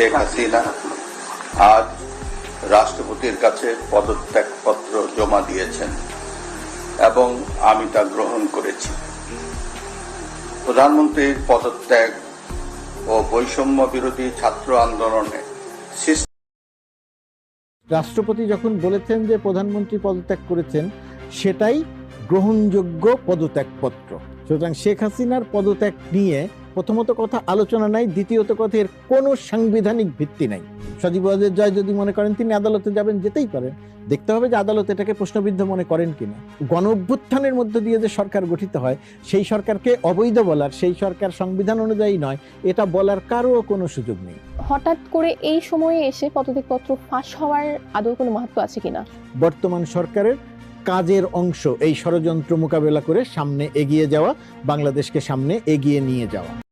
শেখ হাসিনা আজ রাষ্ট্রপতির কাছে পদত্যাগপত্র জমা দিয়েছেন এবং আমি তা গ্রহণ করেছি। প্রধানমন্ত্রীর পদত্যাগ ও বৈষম্য বিরোধী ছাত্র আন্দোলনে রাষ্ট্রপতি যখন বলেছেন যে প্রধানমন্ত্রী পদত্যাগ করেছেন, সেটাই গ্রহণযোগ্য পদত্যাগপত্র। সুতরাং শেখ হাসিনার পদত্যাগ নিয়ে প্রথমত কথা আলোচনা নাই দ্বিতীয়ত কথা এর কোনো সাংবিধানিক ভিত্তি নাই। সজীব ওয়াজেদ জয় যদি মনে করেন তিনি আদালতে যাবেন যেতেই পারেন। দেখতে হবে যে আদালত এটাকে প্রশ্নবিদ্ধ মনে করেন কিনা। গণ অভ্যুত্থানের মধ্য দিয়ে যে সরকার গঠিত হয় সেই সরকারকে অবৈধ বলার সেই সরকার সংবিধান অনুযায়ী নয় এটা বলার কারও কোনো সুযোগ নেই। হঠাৎ করে এই সময়ে এসে পদত্যাগপত্র ফাঁস হওয়ার আদৌ কোনো মাহাত্ম আছে কিনা? বর্তমান সরকারের কাজের অংশ। এই ষড়যন্ত্র মোকাবেলা করে সামনে এগিয়ে যাওয়া বাংলাদেশকে সামনে এগিয়ে নিয়ে যাওয়া।